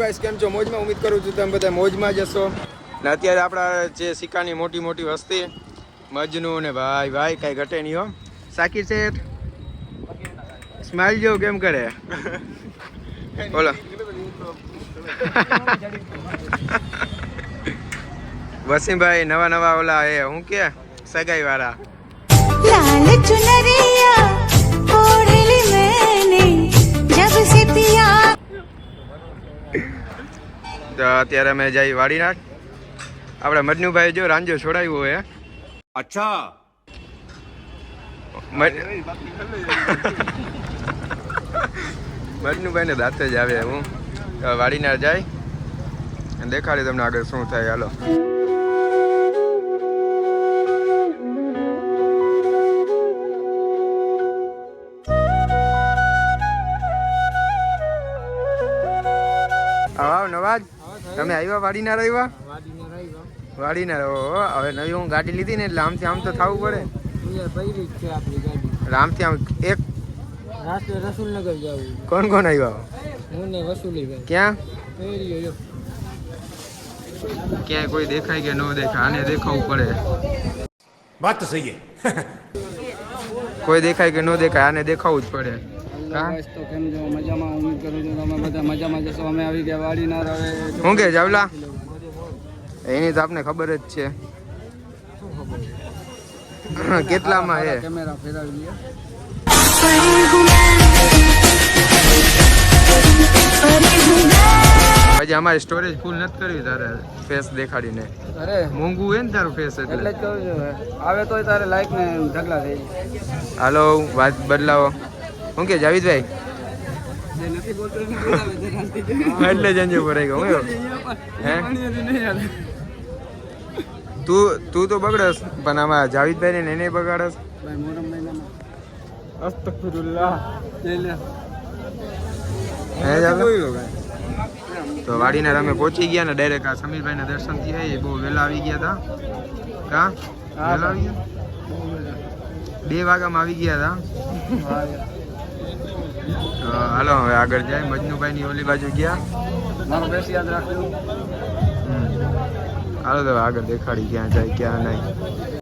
Guys કેમ છો? મોજમાં ઉમ્મીદ કરું છું તમે બધા મોજમાં જશો ને અત્યારે આપણા જે સિક્કાની મોટી મોટી વસ્તી, મજનું ને ભાઈ ભાઈ કાંઈ ઘટે નહીં હો. સાકીર શેઠ સ્માઇલ જેવું કેમ કરે? બોલો. વસીમભાઈ, નવા નવા ઓલા એ, હું કે? સગાઈ વાળા લાલ ચુનરિયા તો અત્યારે અમે જઈ વાડીનાથ. આપણે મજનુભાઈ જો રાંજો છોડાયું હે. અચ્છા. મજનુભાઈ ને દાંતે જ આવે હું. વાડીનાથ જાય. દેખાડી તમને આગળ શું થાય હાલો. આવ નવાજ. તમે આવ્યા વાડીના રહ્યા વાડી વાડીના રહ્યો હવે નવી હું ગાડી લીધી ને એટલે આમથી આમ તો થવું પડે. રામથી આમ એક રસુલનગર જવું કોણ કોણ આવ્યા? હું ને વસુલી ક્યાં? ક્યાં કોઈ દેખાય કે ન દેખાય આને દેખાવું પડે. વાત તો સહી કોઈ દેખાય કે ન દેખાય આને દેખાવું જ પડે. તો કેમ છો મજામાં ઉમ્મીદ કરું છું તમે બધા મજામાં જશો? અમે આવી ગયા વાડીના હવે શું કે જાવલા? એની તો આપને ખબર જ છે. કેટલામાં હે કેમેરા ફેરવી પછી અમારી સ્ટોરેજ ફૂલ નથી કરવી તારે ફેસ દેખાડીને. અરે. મોંઘું હે ને તારું ફેસ એટલે. એટલે જ કહું છું આવે તોય તારે લાઈક ને ઢગલા થઈ હાલો વાત બદલાવો. શું કે જાવીદભાઈ. એટલે જ અંજુ ભરાઈ ગયો હું. તું તું તો બગડસ પણ આમાં જાવીદભાઈ ને એને બગાડસ? તો વાડીના અમે પહોંચી ગયા ને ડાયરેક્ટ આ સમીરભાઈ ના દર્શન થયા એ બહુ વહેલા આવી ગયા હતા કા? વહેલા આવી ગયા? બે વાગ્યામાં આવી ગયા હતા તો હાલો હવે આગળ જાય. મજનુભાઈ ની ઓલી બાજુ ગયા. મારો બેસ યાદ રાખજો. હાલો તો આગળ દેખાડી ક્યાં જાય ક્યાં નહીં.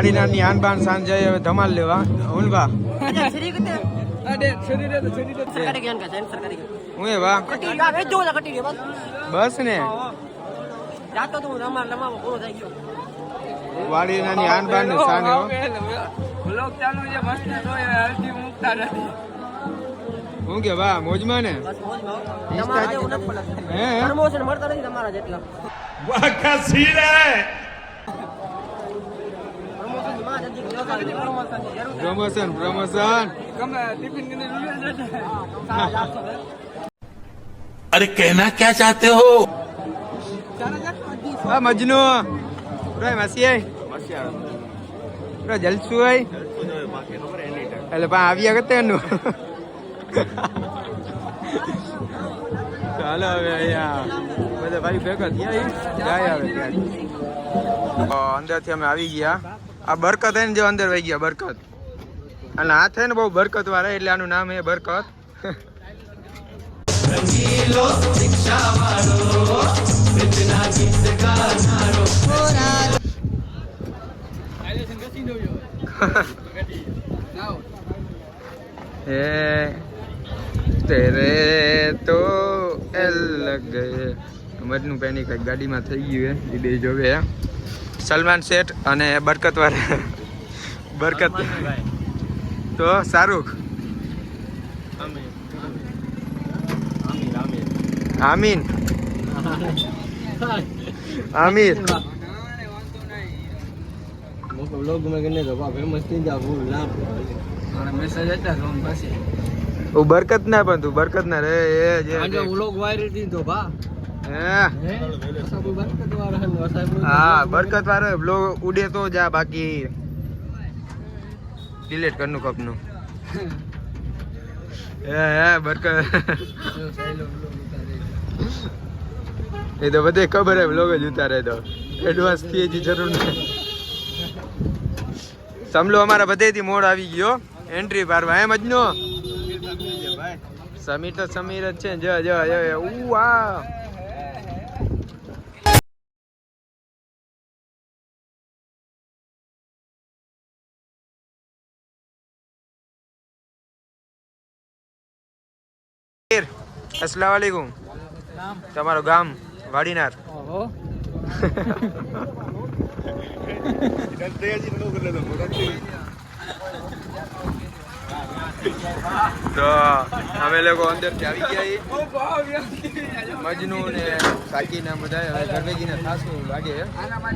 વાડીનારની આનબાન સાંજે હવે ધમાલ લેવા. ઉલવા બસ. ને. વાડીનાની આનબાન ને સાંજે હું. કે વાહ મોજમાં ને? હે. પ્રમોશન મળતા નથી તમારા જેટલા. વાહ કાસીરા પ્રમોશન પ્રમોશન અરે કહેના ક્યાં ચાહતે હો હા મજનુ બ્રો મસી આય બ્રો જલસુ આય એટલે પણ આવી વખત એનું ચાલો હવે અહીંયા બધા ભાઈ ભેગા થયા જાય આવે ત્યાંથી અંદરથી અમે આવી ગયા આ બરકત હે ને જો અંદર વહી ગયા, બરકત. અને હાથ હે ને બહુ બરકત વાળા, એટલે આનું નામ હે બરકત. એ તેરે તો એલ ગયે પેની કંઈક ગાડીમાં થઈ ગયું હે એ બે જોવે. સલમાન શેઠ અને બરકતવાર બરકત. તો શાહરૂખ. આમીન. આમિર. બરકત ના પણ તું બરકત ના રે એ જે વાયરલ દીધો ભા હે બરકત વાળા બ્લોગ ઉડે તો જા બાકી ડિલેટ કરનું કપનું હે હે, બરકત. એ તો બધે ખબર હે બ્લોગ જ ઉતારે તો. એડવાન્સથી જ જરૂર નહીં સમલો અમારા બધેથી મોડ આવી ગયો. એન્ટ્રી પારવા એમ જ નો? સમીર તો સમીર જ છે જો જો જો ઉ આ અસલામ વાલેકુમ તમારું ગામ વાડીનાર. તો અમે લોકો અંદર આવી ગયા મજનુ ને સાકી ના બધા હવે ઘરે જઈને થાશું લાગે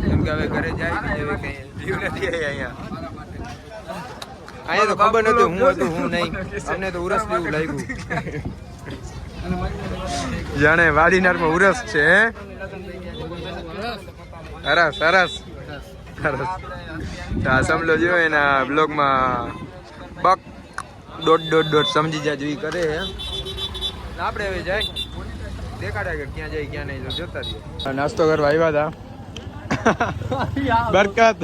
કેમ કે હવે ઘરે જાય ને હવે કઈ જીવ નથી અહીંયા. અહીંયા તો ખબર નતું હું હતું હું નહીં. અમને તો ઉરસ જેવું લાગ્યું. જાણે વાડીનારમાં ઉરસ છે સરસ સરસ. સરસ. આ સમલો જો એના બ્લોગમાં બક. દોઢ દોઢ દોઢ સમજી જાય જેવી કરે આપણે હવે જાય. દેખાડ્યા કે ક્યાં જાય ક્યાં નહીં જોતા રહીએ. નાસ્તો કરવા આવ્યા હતા બરકત.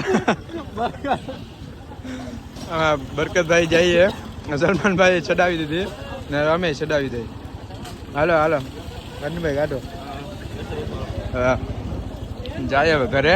હા બરકતભાઈ જઈએ. સલમાનભાઈ ચડાવી દીધી. ને અમે ચડાવી દઈ હાલો હાલો. ગનભાઈ કાઢો હા. જાય હવે ઘરે.